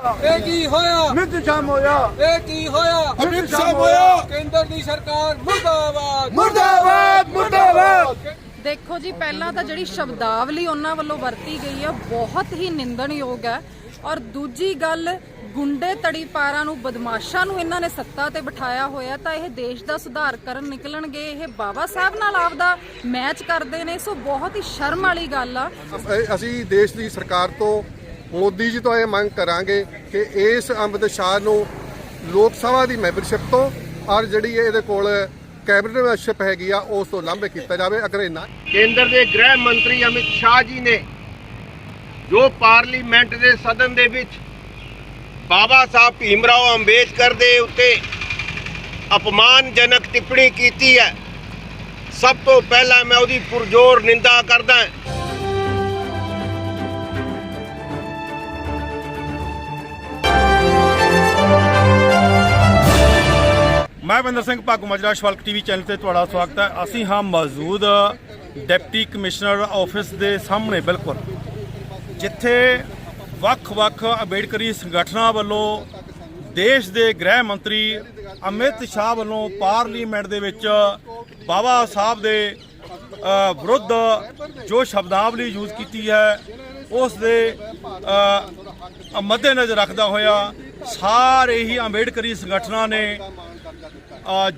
ਇਹ ਕੀ ਹੋਇਆ? ਅਮਿਤ ਸ਼ਾਹ ਹੋਇਆ। ਇਹ ਕੀ ਹੋਇਆ? ਅਮਿਤ ਸ਼ਾਹ ਹੋਇਆ। ਕੇਂਦਰ ਦੀ ਸਰਕਾਰ ਮੁਰਦਾਬਾਦ। ਮੁਰਦਾਬਾਦ ਮੁਰਦਾਬਾਦ। ਦੇਖੋ ਜੀ ਪਹਿਲਾਂ ਤਾਂ ਜਿਹੜੀ ਸ਼ਬਦਾਵਲੀ ਉਹਨਾਂ ਵੱਲੋਂ ਵਰਤੀ ਗਈ ਹੈ ਬਹੁਤ ਹੀ ਨਿੰਦਣਯੋਗ ਹੈ। ਔਰ ਦੂਜੀ ਗੱਲ ਗੁੰਡੇ ਤੜੀ ਪਾਰਾਂ ਨੂੰ ਬਦਮਾਸ਼ਾਂ ਨੂੰ ਇਹਨਾਂ ਨੇ ਸੱਤਾ ਤੇ ਬਿਠਾਇਆ ਹੋਇਆ ਤਾਂ ਇਹ ਦੇਸ਼ ਦਾ ਸੁਧਾਰ ਕਰਨ ਨਿਕਲਣਗੇ। ਇਹ ਬਾਬਾ ਸਾਹਿਬ ਨਾਲ ਆਪਦਾ ਮੈਚ ਕਰਦੇ ਨੇ ਸੋ ਬਹੁਤ ਹੀ ਸ਼ਰਮ ਵਾਲੀ ਗੱਲ ਆ। ਅਸੀਂ ਦੇਸ਼ ਦੀ ਸਰਕਾਰ ਤੋਂ ਮੋਦੀ ਜੀ ਤੋਂ ਇਹ ਮੰਗ ਕਰਾਂਗੇ ਕਿ ਇਸ ਅੰਮ੍ਰਿਤ ਸ਼ਾਹ ਨੂੰ ਲੋਕ ਸਭਾ ਦੀ ਮੈਂਬਰਸ਼ਿਪ ਤੋਂ ਔਰ ਜਿਹੜੀ ਇਹਦੇ ਕੋਲ ਕੈਬਨਿਟ ਮੈਂਬਰਸ਼ਿਪ ਹੈਗੀ ਆ, ਉਸ ਤੋਂ ਲਾਂਭੇ ਕੀਤਾ ਜਾਵੇ। ਅਗਰ ਇਹ ਨਾ ਕੇਂਦਰ ਦੇ ਗ੍ਰਹਿ ਮੰਤਰੀ ਅਮਿਤ ਸ਼ਾਹ ਜੀ ਨੇ ਜੋ ਪਾਰਲੀਮੈਂਟ ਦੇ ਸਦਨ ਦੇ ਵਿੱਚ ਬਾਬਾ ਸਾਹਿਬ ਭੀਮ ਰਾਓ ਅੰਬੇਦਕਰ ਦੇ ਉੱਤੇ ਅਪਮਾਨਜਨਕ ਟਿੱਪਣੀ ਕੀਤੀ ਹੈ, ਸਭ ਤੋਂ ਪਹਿਲਾਂ ਮੈਂ ਉਹਦੀ ਪੁਰਜੋਰ ਨਿੰਦਾ ਕਰਦਾ ਹਾਂ। ਮੈਂ ਬਿੰਦਰ ਸਿੰਘ ਭਾਗੂ ਮਜਰਾ ਸ਼ਵਲਕ ਟੀਵੀ ਚੈਨਲ ਤੇ ਤੁਹਾਡਾ ਸਵਾਗਤ ਹੈ। ਅਸੀਂ ਹਾਂ ਮੌਜੂਦ ਡਿਪਟੀ ਕਮਿਸ਼ਨਰ ਆਫਿਸ ਦੇ ਸਾਹਮਣੇ ਬਿਲਕੁਲ। ਜਿੱਥੇ ਵੱਖ-ਵੱਖ ਅੰਬੇਡਕਰੀ ਸੰਗਠਨਾਂ ਵੱਲੋਂ ਦੇਸ਼ ਦੇ ਗ੍ਰਹਿ ਮੰਤਰੀ ਅਮਿਤ ਸ਼ਾਹ ਵੱਲੋਂ ਪਾਰਲੀਮੈਂਟ ਦੇ ਵਿੱਚ ਬਾਬਾ ਸਾਹਿਬ ਦੇ ਵਿਰੁੱਧ ਜੋ ਸ਼ਬਦਾਵਲੀ ਯੂਜ਼ ਕੀਤੀ ਹੈ ਉਸ ਦੇ ਅ, ਮੱਦੇਨਜ਼ਰ ਰੱਖਦਾ ਹੋਇਆ ਸਾਰੇ ਹੀ ਅੰਬੇਡਕਰੀ ਸੰਗਠਨਾਂ ਨੇ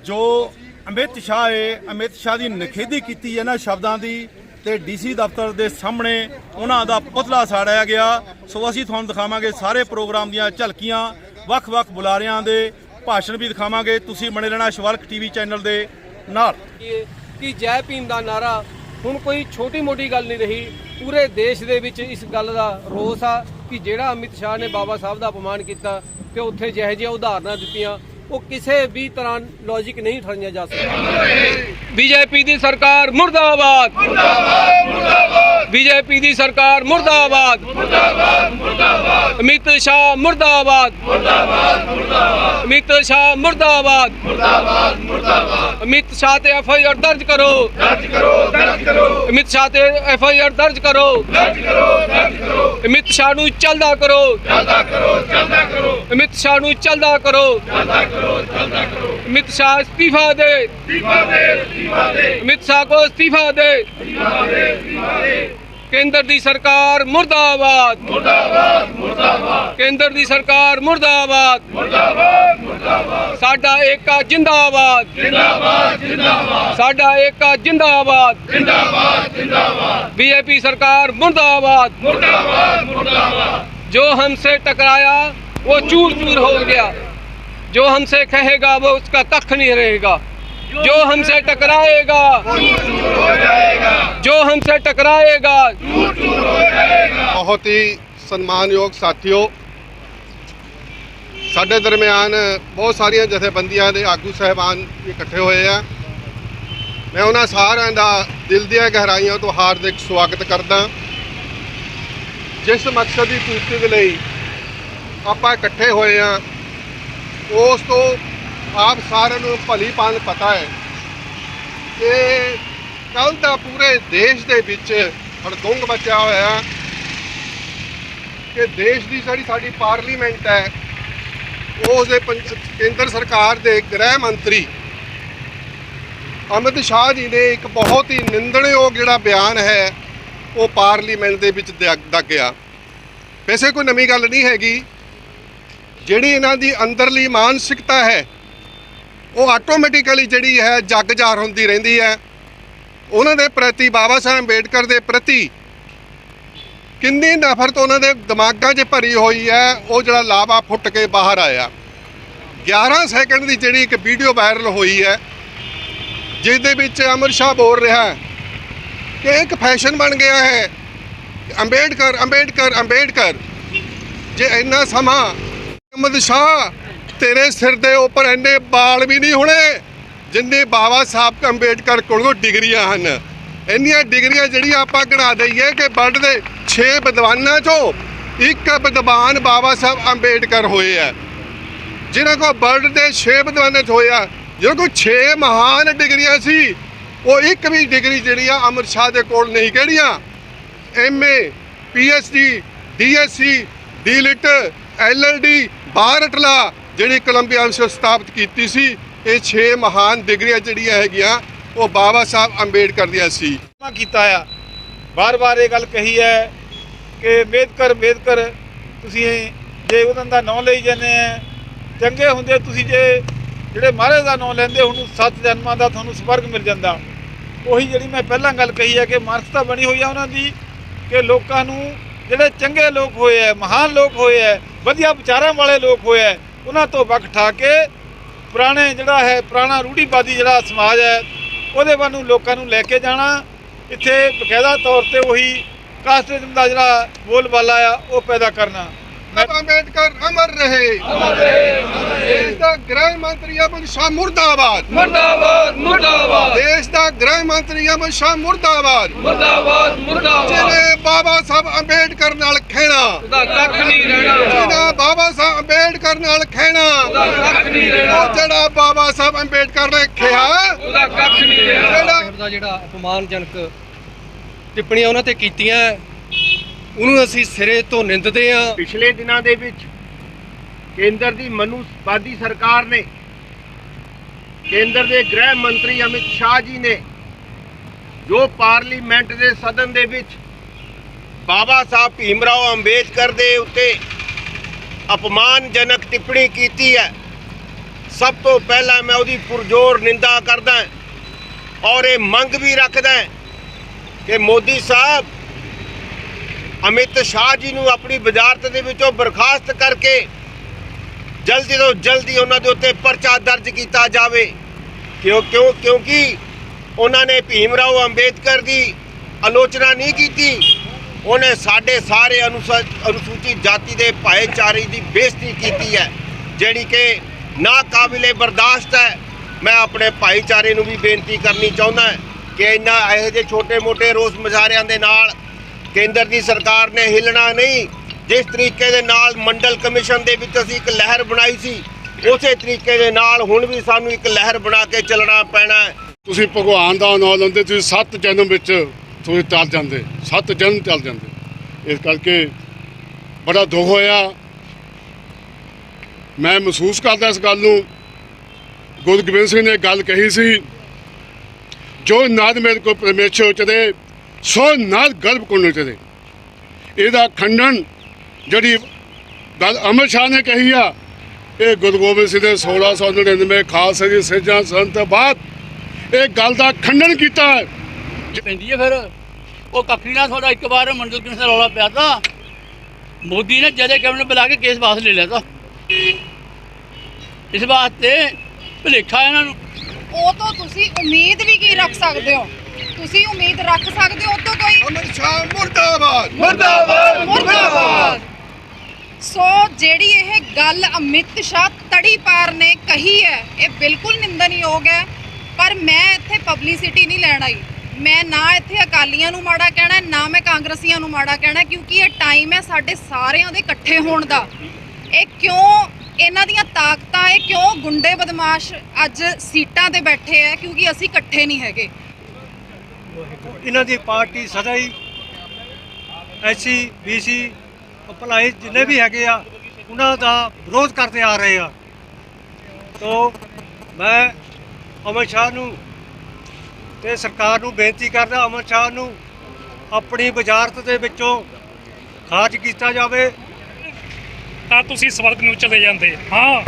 ਜੋ ਅਮਿਤ ਸ਼ਾਹ ਏ ਅਮਿਤ ਸ਼ਾਹ ਦੀ ਨਖੇਦੀ ਕੀਤੀ ਇਹਨਾਂ ਸ਼ਬਦਾਂ ਦੀ ਤੇ ਡੀਸੀ ਦਫ਼ਤਰ ਦੇ ਸਾਹਮਣੇ ਉਹਨਾਂ ਦਾ ਪੁਤਲਾ ਸਾੜਿਆ ਗਿਆ। ਸੋ ਅਸੀਂ ਤੁਹਾਨੂੰ ਦਿਖਾਵਾਂਗੇ ਸਾਰੇ ਪ੍ਰੋਗਰਾਮ ਦੀਆਂ ਝਲਕੀਆਂ, ਵੱਖ-ਵੱਖ ਬੁਲਾਰਿਆਂ ਦੇ ਭਾਸ਼ਣ ਵੀ ਦਿਖਾਵਾਂਗੇ। ਤੁਸੀਂ ਬਣੇ ਰਹਿਣਾ ਸ਼ਵਲਕ ਟੀਵੀ ਚੈਨਲ ਦੇ ਨਾਲ। ਕਿ ਕਿ ਜੈ ਭੀਮ ਦਾ ਨਾਰਾ ਹੁਣ ਕੋਈ ਛੋਟੀ ਮੋਟੀ ਗੱਲ ਨਹੀਂ ਰਹੀ? ਪੂਰੇ ਦੇਸ਼ ਦੇ ਵਿੱਚ ਇਸ ਗੱਲ ਦਾ ਰੋਸ ਆ ਕਿ ਜਿਹੜਾ ਅਮਿਤ ਸ਼ਾਹ ਨੇ ਬਾਬਾ ਸਾਹਿਬ ਦਾ ਅਪਮਾਨ ਕੀਤਾ ਤੇ ਉੱਥੇ ਜਿਹੋ ਜਿਹੀਆਂ ਉਦਾਹਰਨਾਂ ਦਿੱਤੀਆਂ। ਉਹ ਕਿਸੇ ਵੀ ਤਰ੍ਹਾਂ ਲੌਜੀਕ ਨਹੀਂ ਠਹਿਰੀਆਂ ਜਾ ਸਕਦੀਆਂ। ਬੀਜੇਪੀ ਦੀ ਸਰਕਾਰ ਮੁਰਦਾਬਾਦ। ਮੁਰਦਾਬਾਦ ਮੁਰਦਾਬਾਦ। ਬੀਜੇਪੀ ਦੀ ਸਰਕਾਰ ਮੁਰਦਾਬਾਦ। ਮੁਰਦਾਬਾਦ ਮੁਰਦਾਬਾਦ। ਅਮਿਤ ਸ਼ਾਹ ਮੁਰਦਾਬਾਦ। ਮੁਰਦਾਬਾਦ ਮੁਰਦਾਬਾਦ। ਅਮਿਤ ਸ਼ਾਹ ਮੁਰਦਾਬਾਦ। ਅਮਿਤ ਸ਼ਾਹ ਤੇ ਐਫ ਆਈ ਆਰ ਦਰਜ ਕਰੋ। ਦਰਜ ਕਰੋ ਦਰਜ ਕਰੋ। ਅਮਿਤ ਸ਼ਾਹ ਤੇ ਐਫ ਆਈ ਆਰ ਦਰਜ ਕਰੋ। ਦਰਜ ਕਰੋ ਦਰਜ ਕਰੋ। ਅਮਿਤ ਸ਼ਾਹ ਨੂੰ ਚੱਲਦਾ ਕਰੋ। ਚੱਲਦਾ ਕਰੋ ਚੱਲਦਾ ਕਰੋ। ਅਮਿਤ ਸ਼ਾਹ ਨੂੰ ਚੱਲਦਾ ਕਰੋ। ਚੱਲਦਾ ਕਰੋ ਚੱਲਦਾ ਕਰੋ। ਅਮਿਤ ਸ਼ਾਹ ਅਸਤੀਫਾ ਦੇ ਅਸਤੀਫਾ ਦੇ ਅਸਤੀਫਾ ਦੇ ਅਮਿਤ ਸ਼ਾਹ ਕੋ ਅਸਤੀਫਾ ਦੇ ਅਸਤੀਫਾ ਦੇ ਅਸਤੀਫਾ ਦੇ ਕੇਂਦਰ ਦੀ ਸਰਕਾਰ ਮੁਰਦਾਬਾਦ ਮੁਰਦਾਬਾਦ ਮੁਰਦਾਬਾਦ ਕੇਂਦਰ ਦੀ ਸਰਕਾਰ ਮੁਰਦਾਬਾਦ ਸਾਡਾ ਏਕਾ ਜਿੰਦਾਬਾਦ ਜਿੰਦਾਬਾਦ ਜਿੰਦਾਬਾਦ ਸਾਡਾ ਏਕਾ ਜਿੰਦਾਬਾਦ ਜਿੰਦਾਬਾਦ ਜਿੰਦਾਬਾਦ ਬੀਜੇਪੀ ਸਰਕਾਰ ਮੁਰਦਾਬਾਦ ਮੁਰਦਾਬਾਦ ਮੁਰਦਾਬਾਦ ਜੋ हमसे टकराया वो चूर चूर हो गया जो हमसे कहेगा वो उसका कख नहीं रहेगा जो हमसे टकराएगा जो हमसे टकराएगा ਬਹੁਤ ਹੀ ਸਨਮਾਨਯੋਗ ਸਾਥੀਓ ਸਾਡੇ ਦਰਮਿਆਨ ਬਹੁਤ ਸਾਰੀਆਂ ਜਥੇਬੰਦੀਆਂ ਦੇ ਆਗੂ ਸਹਿਬਾਨ ਇਕੱਠੇ ਹੋਏ ਆ ਮੈਂ ਉਹਨਾਂ ਸਾਰਿਆਂ ਦਾ ਦਿਲ ਦੀਆਂ ਗਹਿਰਾਈਆਂ ਤੋਂ ਹਾਰਦਿਕ ਸਵਾਗਤ ਕਰਦਾ ਜਿਸ ਮਕਸਦ ਦੀ ਪੂਰਤੀ ਦੇ ਲਈ ਆਪਾਂ ਇਕੱਠੇ ਹੋਏ ਆ ਉਸ ਤੋਂ ਆਪ ਸਾਰਿਆਂ ਨੂੰ ਭਲੀ ਭਾਂਤ ਪਤਾ ਹੈ ਕਿ ਕੱਲ ਦਾ ਪੂਰੇ ਦੇਸ਼ ਦੇ ਵਿੱਚ ਹੜਦੁੰਗ ਬਚਿਆ ਹੋਇਆ ਕਿ ਦੇਸ਼ ਦੀ ਜਿਹੜੀ ਸਾਡੀ ਪਾਰਲੀਮੈਂਟ ਹੈ, ਉਸ ਦੇ ਕੇਂਦਰ ਸਰਕਾਰ ਦੇ ਗ੍ਰਹਿ ਮੰਤਰੀ ਅਮਿਤ ਸ਼ਾਹ ਜੀ ਨੇ ਇੱਕ ਬਹੁਤ ਹੀ ਨਿੰਦਣਯੋਗ ਜਿਹੜਾ ਬਿਆਨ ਹੈ, ਉਹ ਪਾਰਲੀਮੈਂਟ ਦੇ ਵਿੱਚ ਦੱਗਿਆ ਵੈਸੇ ਕੋਈ ਨਵੀਂ ਗੱਲ ਨਹੀਂ ਹੈਗੀ। ਜਿਹੜੀ ਇਹਨਾਂ ਦੀ ਅੰਦਰਲੀ ਮਾਨਸਿਕਤਾ ਹੈ, ਉਹ ਆਟੋਮੈਟਿਕਲੀ ਜਿਹੜੀ ਹੈ ਜੱਗ ਜਾਰ ਹੁੰਦੀ ਰਹਿੰਦੀ ਹੈ। ਉਹਨਾਂ ਦੇ ਪ੍ਰਤੀ ਬਾਬਾ ਸਾਹਿਬ ਅੰਬੇਡਕਰ ਦੇ ਪ੍ਰਤੀ ਕਿੰਨੀ ਨਫ਼ਰਤ ਉਹਨਾਂ ਦੇ ਦਿਮਾਗਾਂ 'ਚ ਭਰੀ ਹੋਈ ਹੈ, ਉਹ ਜਿਹੜਾ ਲਾਵਾ ਫੁੱਟ ਕੇ ਬਾਹਰ ਆਇਆ। 11 ਸੈਕਿੰਡ ਦੀ ਜਿਹੜੀ ਇੱਕ ਵੀਡੀਓ ਵਾਇਰਲ ਹੋਈ ਹੈ ਜਿਸ ਦੇ ਵਿੱਚ ਅਮਰ ਸ਼ਾਹ ਬੋਲ ਰਿਹਾ ਹੈ ਕਿ ਇੱਕ ਫੈਸ਼ਨ ਬਣ ਗਿਆ ਹੈ। ਅੰਬੇਡਕਰ ਅੰਬੇਡਕਰ ਅੰਬੇਡਕਰ, ਜੇ ਇੰਨਾ ਸਮਾਂ ਅਹਿਮਦ ਸ਼ਾਹ, ਤੇਰੇ ਸਿਰ ਦੇ ਉੱਪਰ ਇੰਨੇ ਬਾਲ ਵੀ ਨਹੀਂ ਹੋਣੇ ਜਿੰਨੇ ਬਾਬਾ ਸਾਹਿਬ ਅੰਬੇਡਕਰ ਕੋਲੋਂ ਡਿਗਰੀਆਂ ਹਨ। ਇੰਨੀਆਂ ਡਿਗਰੀਆਂ ਜਿਹੜੀਆਂ ਆਪਾਂ ਗਣਾ ਦਈਏ ਕਿ ਵਰਲਡ ਦੇ 6 ਵਿਦਵਾਨਾਂ ਚੋਂ ਇੱਕ ਵਿਦਵਾਨ ਬਾਬਾ ਸਾਹਿਬ ਅੰਬੇਡਕਰ ਹੋਏ ਆ। ਜਿਨ੍ਹਾਂ ਕੋਲ ਵਰਲਡ ਦੇ 6 ਵਿਦਵਾਨਾਂ 'ਚ ਹੋਇਆ ਜਿਹਨਾਂ ਕੋਲ 6 ਮਹਾਨ ਡਿਗਰੀਆਂ ਸੀ, ਉਹ ਇੱਕ ਵੀ ਡਿਗਰੀ ਜਿਹੜੀ ਆ ਅਮਰ ਸ਼ਾਹ ਦੇ ਕੋਲ ਨਹੀਂ ਕਿਹੜੀਆਂ। MA PhD DSc DLitt LLD ਬਾਰਟਲਾ, ਜਿਹੜੀ ਕੋਲੰਬੀਆ ਵਿੱਚ ਸਥਾਪਿਤ ਕੀਤੀ ਸੀ, ਇਹ 6 ਮਹਾਨ ਡਿਗਰੀਆਂ ਜਿਹੜੀਆਂ ਹੈਗੀਆਂ, ਉਹ ਬਾਬਾ ਸਾਹਿਬ ਅੰਬੇਡਕਰ ਦੀਆਂ ਸੀ। ਕੀਤਾ ਆ। ਬਾਰ-ਬਾਰ ਇਹ ਗੱਲ ਕਹੀ ਹੈ ਕਿ ਅੰਬੇਦਕਰ ਅੰਬੇਦਕਰ ਤੁਸੀਂ ਜੇ ਉਹਨਾਂ ਦਾ ਨਾਮ ਲਈ ਜਾਂਦੇ ਆ, ਚੰਗੇ ਹੁੰਦੇ ਤੁਸੀਂ ਜੇ ਜਿਹੜੇ ਮਹਾਰਾਜ ਦਾ ਨਾਮ ਲੈਂਦੇ ਉਹਨੂੰ ਸੱਤ ਜਨਮਾਂ ਦਾ ਤੁਹਾਨੂੰ ਸਵਰਗ ਮਿਲ ਜਾਂਦਾ। ਉਹੀ ਜਿਹੜੀ ਮੈਂ ਪਹਿਲਾਂ ਗੱਲ ਕਹੀ ਹੈ ਕਿ ਮਾਨਸਤਾ ਬਣੀ ਹੋਈ ਆ ਉਹਨਾਂ ਦੀ, ਕਿ ਲੋਕਾਂ ਨੂੰ ਜਿਹੜੇ ਚੰਗੇ ਲੋਕ ਹੋਏ ਆ, ਮਹਾਨ ਲੋਕ ਹੋਏ ਆ ਵਧੀਆ ਵਿਚਾਰਾਂ ਵਾਲੇ ਲੋਕ ਹੋਏ ਆ ਉਹਨਾਂ ਤੋਂ ਵੱਖ ਠਾ ਕੇ ਪੁਰਾਣੇ ਜਿਹੜਾ ਹੈ, ਪੁਰਾਣਾ ਰੂੜੀਵਾਦੀ ਜਿਹੜਾ ਸਮਾਜ ਹੈ ਉਹਦੇ ਵੱਲ ਨੂੰ ਲੋਕਾਂ ਨੂੰ ਲੈ ਕੇ ਜਾਣਾ। ਇੱਥੇ ਬਕਾਇਦਾ ਤੌਰ ਤੇ ਉਹੀ ਕਾਸਟਿਜ਼ਮ ਦਾ ਜਿਹੜਾ ਬੋਲਬਾਲਾ ਆ, ਉਹ ਪੈਦਾ ਕਰਨਾ। ਬਾਬਾ ਅੰਬੇਡਕਰ ਅਮਰ ਰਹੇ ਅਮਰ ਰਹੇ ਦੇਸ਼ ਦਾ ਗ੍ਰਹਿ ਮੰਤਰੀ ਅਮਨ ਸ਼ਾਹ ਮੁਰਦਾਬਾਦ ਮੁਰਦਾਬਾਦ ਮੁਰਦਾਬਾਦ ਦੇਸ਼ ਦਾ ਗ੍ਰਹਿ ਮੰਤਰੀ ਅਮਨ ਸ਼ਾਹ ਮੁਰਦਾਬਾਦ ਮੁਰਦਾਬਾਦ ਮੁਰਦਾਬਾਦ ਜਿਹਨੇ ਬਾਬਾ ਸਾਹਿਬ ਅੰਬੇਡਕਰ ਨਾਲ ਖਹਿਣਾ ਉਹਦਾ ਕੱਖ ਨਹੀਂ ਰਹਿਣਾ ਜਿਹਨੇ ਬਾਬਾ ਸਾਹਿਬ ਅੰਬੇਡਕਰ ਨਾਲ ਖਹਿਣਾ ਉਹਦਾ ਕੱਖ ਨਹੀਂ ਰਹਿਣਾ ਉਹ ਜਿਹੜਾ ਬਾਬਾ ਸਾਹਿਬ ਅੰਬੇਡਕਰ ਨੇ ਕਿਹਾ ਉਹਦਾ ਕੱਖ ਨਹੀਂ ਰਹਿਣਾ ਜਿਹੜਾ ਦਾ ਜਿਹੜਾ ਅਪਮਾਨਜਨਕ ਟਿੱਪਣੀਆਂ ਉਹਨਾਂ ਤੇ ਕੀਤੀਆਂ ਉਹਨੂੰ ਅਸੀਂ ਸਿਰੇ ਤੋਂ ਨਿੰਦਦੇ ਹਾਂ। ਪਿਛਲੇ ਦਿਨਾਂ ਦੇ ਵਿੱਚ ਕੇਂਦਰ ਦੀ ਮਨੁਵਾਦੀ ਸਰਕਾਰ ਨੇ ਕੇਂਦਰ ਦੇ ਗ੍ਰਹਿ ਮੰਤਰੀ ਅਮਿਤ ਸ਼ਾਹ ਜੀ ਨੇ ਜੋ ਪਾਰਲੀਮੈਂਟ ਦੇ ਸਦਨ ਦੇ ਵਿੱਚ ਬਾਬਾ ਸਾਹਿਬ ਭੀਮਰਾਓ ਅੰਬੇਦਕਰ ਦੇ ਉੱਤੇ ਅਪਮਾਨਜਨਕ ਟਿੱਪਣੀ ਕੀਤੀ ਹੈ, ਸਭ ਤੋਂ ਪਹਿਲਾਂ ਮੈਂ ਉਹਦੀ ਪੁਰਜ਼ੋਰ ਨਿੰਦਾ ਕਰਦਾ ਔਰ ਇਹ ਮੰਗ ਵੀ ਰੱਖਦਾ ਕਿ ਮੋਦੀ ਸਾਹਿਬ ਅਮਿਤ ਸ਼ਾਹ ਜੀ ਨੂੰ ਆਪਣੀ ਵਜ਼ਾਰਤ ਦੇ ਵਿੱਚੋਂ ਬਰਖਾਸਤ ਕਰਕੇ ਜਲਦੀ ਤੋਂ ਜਲਦੀ ਉਹਨਾਂ ਦੇ ਉੱਤੇ ਪਰਚਾ ਦਰਜ ਕੀਤਾ ਜਾਵੇ। ਕਿਉਂ ਕਿਉਂ, ਕਿਉਂਕਿ ਉਹਨਾਂ ਨੇ ਭੀਮ ਰਾਓ ਅੰਬੇਦਕਰ ਦੀ ਆਲੋਚਨਾ ਨਹੀਂ ਕੀਤੀ। ਉਹਨੇ ਸਾਡੇ ਸਾਰੇ ਅਨੁਸੂ- ਅਨੁਸੂਚਿਤ ਜਾਤੀ ਦੇ ਭਾਈਚਾਰੇ ਦੀ ਬੇਇੱਜ਼ਤੀ ਕੀਤੀ ਹੈ, ਜਿਹੜੀ ਕਿ ਨਾ ਕਾਬਿਲੇ ਬਰਦਾਸ਼ਤ ਹੈ। ਮੈਂ ਆਪਣੇ ਭਾਈਚਾਰੇ ਨੂੰ ਵੀ ਬੇਨਤੀ ਕਰਨੀ ਚਾਹੁੰਦਾ ਕਿ ਇਹਨਾਂ ਇਹੋ ਜਿਹੇ ਛੋਟੇ-ਮੋਟੇ ਰੋਸ ਮੁਜ਼ਾਹਰਿਆਂ ਦੇ ਨਾਲ ਕੇਂਦਰ ਦੀ ਸਰਕਾਰ ਨੇ ਹਿੱਲਣਾ ਨਹੀਂ। ਜਿਸ ਤਰੀਕੇ ਦੇ ਨਾਲ ਮੰਡਲ ਕਮਿਸ਼ਨ ਦੇ ਵਿੱਚ ਅਸੀਂ ਇੱਕ ਲਹਿਰ ਬਣਾਈ ਸੀ, ਉਸੇ ਤਰੀਕੇ ਦੇ ਨਾਲ ਹੁਣ ਵੀ ਸਾਨੂੰ ਇੱਕ ਲਹਿਰ ਬਣਾ ਕੇ ਚੱਲਣਾ ਪੈਣਾ ਤੁਸੀਂ ਭਗਵਾਨ ਦਾ ਨਾਮ ਲੈਂਦੇ, ਤੁਸੀਂ ਸੱਤ ਜਨਮ ਵਿੱਚ ਤੁਸੀਂ ਚੱਲ ਜਾਂਦੇ, ਸੱਤ ਜਨਮ ਚੱਲ ਜਾਂਦੇ। ਇਸ ਕਰਕੇ ਬੜਾ ਦੁੱਖ ਹੋਇਆ। ਮੈਂ ਮਹਿਸੂਸ ਕਰਦਾ ਇਸ ਗੱਲ ਨੂੰ। ਗੁਰੂ ਗੋਬਿੰਦ ਸਿੰਘ ਨੇ ਗੱਲ ਕਹੀ ਸੀ, ਜੋ ਨਾਦ ਮੇਰੇ ਕੋ ਪਰਮੇਸ਼ਰ ਉਚਰੇ ਸੋ ਨਾਦ ਗਰਭ ਕੋ ਉਚਰੇ ਇਹਦਾ ਖੰਡਨ ਜਿਹੜੀ ਗੱਲ ਅਮਰ ਸ਼ਾਹ ਨੇ ਕਹੀ ਆ ਇਹ ਗੁਰੂ ਗੋਬਿੰਦ ਸਿੰਘ ਦੇ 1699 ਖਾਲਸੇ ਦੀ ਸਿਰਜਣਾ ਸਨ ਤੋਂ ਬਾਅਦ ਇਹ ਗੱਲ ਦਾ ਖੰਡਨ ਕੀਤਾ ਹੈ। ਪੈਂਦੀ ਹੈ ਫਿਰ ਉਹ ਕੱਖੀ ਨਾਲ ਤੁਹਾਡਾ ਇੱਕ ਵਾਰ ਮੰਡਲ ਕਮਿਸ਼ਨ ਦਾ ਰੌਲਾ ਪਿਆ ਤਾ ਮੋਦੀ ਨੇ ਜਦੇ ਕੈਬਨਿਟ ਬੁਲਾ ਕੇ ਕੇਸ ਵਾਪਸ ਲੈ ਲਿਆ ਤਾ। ਇਸ ਵਾਸਤੇ ਭੁਲੇਖਾ ਇਹਨਾਂ ਨੂੰ। ਉਹ ਤੋਂ ਤੁਸੀਂ ਉਮੀਦ ਵੀ ਕੀ ਰੱਖ ਸਕਦੇ ਹੋ? ਤੁਸੀਂ ਉਮੀਦ ਰੱਖ ਸਕਦੇ ਹੋ ਤੋਂ ਕੋਈ ਅਮਰ ਸ਼ਾਹ ਮੁਰਦਾਬਾਦ। ਮੁਰਦਾਬਾਦ ਸੋ ਜਿਹੜੀ ਇਹ ਗੱਲ ਅਮਿਤ ਸ਼ਾਹ ਤੜੀ ਪਾਰ ਨੇ ਕਹੀ ਹੈ ਇਹ ਬਿਲਕੁਲ ਨਿੰਦਨਯੋਗ ਹੈ ਪਰ ਮੈਂ ਇੱਥੇ ਪਬਲਿਸਿਟੀ ਨਹੀਂ ਲੈਣ ਆਈ। ਮੈਂ ਨਾ ਇੱਥੇ ਅਕਾਲੀਆਂ ਨੂੰ ਮਾੜਾ ਕਹਿਣਾ ਨਾ ਮੈਂ ਕਾਂਗਰਸੀਆਂ ਨੂੰ ਮਾੜਾ ਕਹਿਣਾ ਕਿਉਂਕਿ ਇਹ ਟਾਈਮ ਹੈ ਸਾਡੇ ਸਾਰਿਆਂ ਦੇ ਇਕੱਠੇ ਹੋਣ ਦਾ। ਇਹ ਕਿਉਂ ਇਹਨਾਂ ਦੀਆਂ ਤਾਕਤਾਂ ਇਹ ਕਿਉਂ ਗੁੰਡੇ ਬਦਮਾਸ਼ ਅੱਜ ਸੀਟਾਂ ਤੇ ਬੈਠੇ ਹੈ ਕਿਉਂਕਿ ਅਸੀਂ ਇਕੱਠੇ ਨਹੀਂ ਹੈਗੇ। ਇਹਨਾਂ ਦੀ ਪਾਰਟੀ ਸਦਾ ਹੀ ਐਸਸੀ, ਬੀਸੀ, ਭਲਾਈ ਜਿੰਨੇ ਵੀ ਹੈਗੇ ਆ, ਉਹਨਾਂ ਦਾ ਵਿਰੋਧ ਕਰਦੇ ਆ ਰਹੇ ਆ। ਤੋਂ ਮੈਂ ਅਮਰ ਸ਼ਾਹ ਨੂੰ ਤੇ ਸਰਕਾਰ ਨੂੰ ਬੇਨਤੀ ਕਰਦਾ, ਅਮਰ ਸ਼ਾਹ ਨੂੰ ਆਪਣੀ ਵਜ਼ਾਰਤ ਦੇ ਵਿੱਚੋਂ ਖਾਰਜ ਕੀਤਾ ਜਾਵੇ। ਤਾਂ ਤੁਸੀਂ ਸਵਰਗ ਨੂੰ ਚਲੇ ਜਾਂਦੇ। ਹਾਂ,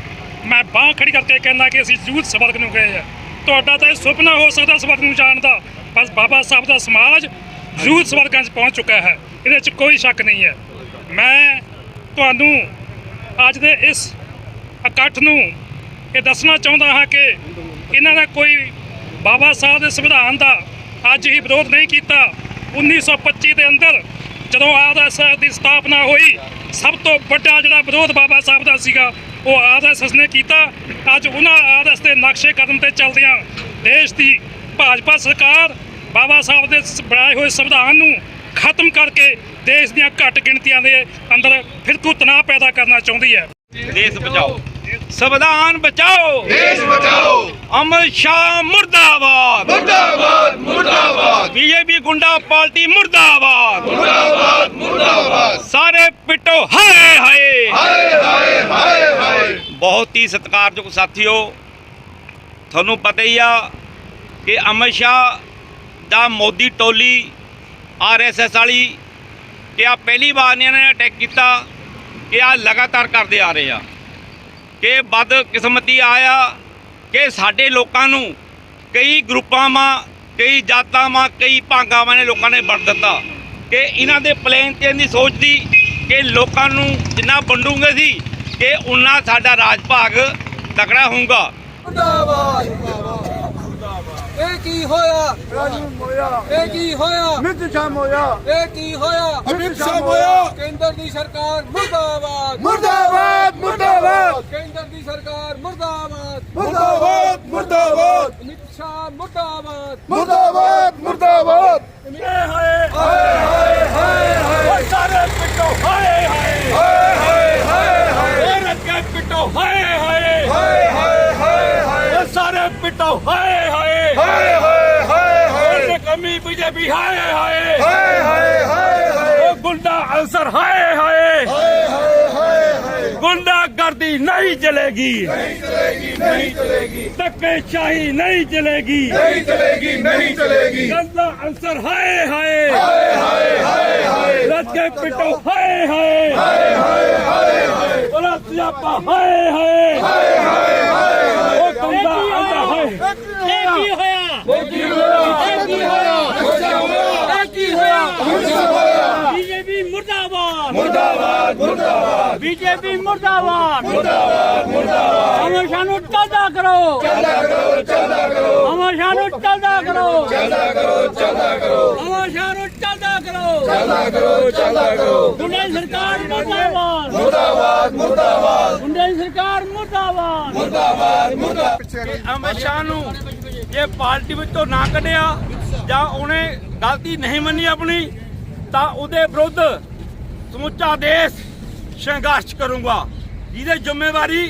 ਮੈਂ ਬਾਹ ਖੜੀ ਕਰਕੇ ਕਹਿੰਦਾ ਕਿ ਅਸੀਂ ਜ਼ਰੂਰ ਸਵਰਗ ਨੂੰ ਗਏ ਆ। ਤੁਹਾਡਾ ਤਾਂ ਇਹ ਸੁਪਨਾ ਹੋ ਸਕਦਾ ਸਵਰਗ ਨੂੰ ਜਾਣ ਦਾ। ਬਾਬਾ ਸਾਹਿਬ ਦਾ ਸਮਾਜ ਜ਼ਰੂਰ ਸਵਰਗਾਂ 'ਚ ਪਹੁੰਚ ਚੁੱਕਾ ਹੈ। ਇਹਦੇ 'ਚ ਕੋਈ ਸ਼ੱਕ ਨਹੀਂ ਹੈ। ਮੈਂ ਤੁਹਾਨੂੰ ਅੱਜ ਦੇ ਇਸ ਇਕੱਠ ਨੂੰ ਇਹ ਦੱਸਣਾ ਚਾਹੁੰਦਾ ਹਾਂ ਕਿ ਇਹਨਾਂ ਦਾ ਕੋਈ ਬਾਬਾ ਸਾਹਿਬ ਦੇ ਸੰਵਿਧਾਨ ਦਾ ਅੱਜ ਹੀ ਵਿਰੋਧ ਨਹੀਂ ਕੀਤਾ। 1925 ਦੇ ਅੰਦਰ ਜਦੋਂ ਆਰਐਸਐਸ ਦੀ ਸਥਾਪਨਾ ਹੋਈ, ਸਭ ਤੋਂ ਵੱਡਾ ਜਿਹੜਾ ਵਿਰੋਧ ਬਾਬਾ ਸਾਹਿਬ ਦਾ ਸੀਗਾ, ਉਹ ਆਰਐਸਐਸ ਨੇ ਕੀਤਾ। ਅੱਜ ਉਹਨਾਂ ਆਰਐਸ ਦੇ ਨਕਸ਼ੇ ਕਦਮ ਤੇ ਚੱਲਦਿਆਂ ਦੇਸ਼ ਦੀ ਭਾਜਪਾ ਸਰਕਾਰ ਬਾਬਾ ਸਾਹਿਬ ਦੇ ਬਣਾਏ ਹੋਏ ਸੰਵਿਧਾਨ ਨੂੰ ਖਤਮ ਕਰਕੇ ਦੇਸ਼ ਦੀਆਂ ਘੱਟ ਗਿਣਤੀਆਂ ਦੇ ਅੰਦਰ ਫਿਰਕੂ ਤਣਾਅ ਪੈਦਾ ਕਰਨਾ ਚਾਹੁੰਦੀ ਹੈ। ਦੇਸ਼ ਬਚਾਓ। ਸੰਵਿਧਾਨ ਬਚਾਓ। ਦੇਸ਼ ਬਚਾਓ। ਅਮਰ ਸ਼ਾਹ ਮੁਰਦਾਬਾਦ। ਮੁਰਦਾਬਾਦ ਮੁਰਦਾਬਾਦ। ਬੀਜੇਪੀ ਗੁੰਡਾ ਪਾਰਟੀ ਮੁਰਦਾਬਾਦ। ਮੁਰਦਾਬਾਦ ਮੁਰਦਾਬਾਦ। ਸਾਰੇ ਪਿੱਟੋ ਹਾਏ ਹਾਏ। ਹਾਏ ਹਾਏ ਹਾਏ ਹਾਏ। ਬਹੁਤ ਹੀ ਸਤਿਕਾਰਯੋਗ ਸਾਥੀਓ ਤੁਹਾਨੂੰ ਪਤਾ ਹੀ ਆ ਕਿ ਅਮਰ ਸ਼ਾਹ ਦਾ ਮੋਦੀ ਟੋਲੀ ਆਰਐਸਐਸ ਵਾਲੀ ਕਿ ਆ ਪਹਿਲੀ ਵਾਰ ਨਹੀਂ ਇਹਨਾਂ ਨੇ ਅਟੈਕ ਕੀਤਾ ਕਿ ਆ ਲਗਾਤਾਰ ਕਰਦੇ ਆ ਰਹੇ ਆ। ਕਿ ਬਦ ਕਿਸਮਤੀ ਆਇਆ ਕਿ ਸਾਡੇ ਲੋਕਾਂ ਨੂੰ ਕਈ ਗਰੁੱਪਾਂ ਮਾ ਕਈ ਜਾਤਾਂ ਮਾ ਕਈ ਭਾਗਾਂ ਨੇ ਲੋਕਾਂ ਨੇ ਵੰਡ ਦਿੱਤਾ। ਕਿ ਇਹਨਾਂ ਦੇ ਪਲਾਨ ਤੇ ਇਹਦੀ ਸੋਚਦੀ ਕਿ ਲੋਕਾਂ ਨੂੰ ਜਿੰਨਾ ਵੰਡੂਗੇ ਸੀ, ਕਿ ਉਨਾ ਸਾਡਾ ਰਾਜ ਭਾਗ ਤਕੜਾ ਹੋਊਗਾ। ਇਹ ਕੀ ਹੋਇਆ? ਇਹ ਕੀ ਹੋਇਆ? ਮਿੱਤ ਸ਼ਾਮ ਹੋਇਆ ਇਹ ਕੀ ਹੋਇਆ? ਅਮਿਤ ਸ਼ਾਮ ਹੋਇਆ ਕੇਂਦਰ ਦੀ ਸਰਕਾਰ ਮੁਰਦਾਬਾਦ। ਮੁਰਦਾਬਾਦ ਮੁਰਦਾਬਾਦ। ਕੇਂਦਰ ਦੀ ਸਰਕਾਰ ਮੁਰਦਾਬਾਦ। ਮੁਰਦਾਬਾਦ ਮੁਰਦਾਬਾਦ। ਅਮਿਤ ਸ਼ਾਹ ਮੁਰਦਾਬਾਦ। ਮੁਰਦਾਬਾਦ ਮੁਰਦਾਬਾਦ। ਸਾਰੇ ਪਿੱਟੋ ਹਾਏ ਹਾਏ ਹਾਏ ਹਾਏ ਹਾਏ ਰੱਜੇ ਪਿੱਟੋ ਹਾਏ ਹਾਏ ਹਾਏ ਹਾਏ ਹਾਏ ਸਾਰੇ ਪਿੱਟੋ ਹਾਏ ਹਾਏ ਹਾਏ ਹਾਏ ਹਾਏ ਕਮੀ ਬੀਜੇਪੀ ਹਾਏ ਹਾਏ ਹਾਏ ਹਾਏ ਹਾਏ ਗੁੰਡਾ ਅਨਸਰ ਹਾਏ ਹਾਏ ਹਾਏ ਹਾਏ ਗੁੰਡਾ ਗਰਦੀ ਨਹੀਂ ਚਲੇਗੀ ਨਹੀਂ ਚਲੇਗੀ ਨਹੀਂ ਚਲੇਗੀ ਧੱਕੇ ਸ਼ਾਹੀ ਨਹੀਂ ਚਲੇਗੀ ਨਹੀਂ ਚਲੇਗੀ ਨਹੀਂ ਚਲੇਗੀ ਗੰਦਾ ਅਨਸਰ ਹਾਏ ਹਾਏ ਹਾਏ ਹਾਏ ਹਾਏ ਹਾਏ ਰੱਜ ਕੇ ਪਿੱਟੋ ਹਾਏ ਹਾਏ ਹਾਏ ਹਾਏ ਹਾਏ ਹਾਏ ਹਾਏ ਹਾਏ ਹਾਏ ਹਾਏ ਹਾਏ ਉਹ ਗੰਦਾ ਅਨਸਰ ਹਾਏ ਇਹ ਕੀ ਹੋਇਆ ਇਹ ਕੀ ਹੋਇਆ ਇਹ ਕੀ ਹੋਇਆ ਬੀਜੇਪੀ ਮੁਰਦਾਬਾਦ ਮੁਰਦਾਬਾਦ। ਮੁਰਦਾਬਾਦ ਬੀਜੇਪੀ ਮੁਰਦਾਬਾਦ। ਮੁਰਦਾਬਾਦ ਮੁਰਦਾਬਾਦ। ਅਮਰ ਸ਼ਾਹ ਨੂੰ ਚੱਲਦਾ ਕਰੋ। ਚੱਲਦਾ ਕਰੋ ਚੱਲਦਾ ਕਰੋ। ਅਮਰ ਸ਼ਾਹ ਨੂੰ ਚੱਲਦਾ ਕਰੋ। ਚੱਲਦਾ ਕਰੋ ਚੱਲਦਾ ਕਰੋ। ਅਮਰ ਸ਼ਾਹ ਨੂੰ ਚੱਲਦਾ ਕਰੋ। ਚੱਲਦਾ ਕਰੋ ਚੱਲਦਾ ਕਰੋ। ਗੁੰਡੇ ਸਰਕਾਰ ਮੁਰਦਾਬਾਦ। ਮੁਰਦਾਬਾਦ ਮੁਰਦਾਬਾਦ। ਗੁੰਡੇ ਸਰਕਾਰ ਮੁਰਦਾਬਾਦ। ਕਿ ਅਮਰ ਸ਼ਾਹ ਨੂੰ ਜੇ ਪਾਰਟੀ ਵਿੱਚੋਂ ਨਾ ਕੱਢਿਆ ਜਾਂ ਉਹਨੇ ਗਲਤੀ ਨਹੀਂ ਮੰਨੀ ਆਪਣੀ ਤਾਂ ਉਹਦੇ ਵਿਰੁੱਧ ਸਮੁੱਚਾ ਦੇਸ਼ ਸੰਘਰਸ਼ ਕਰੂੰਗਾ। ਜਿਹਦੇ ਜ਼ਿੰਮੇਵਾਰੀ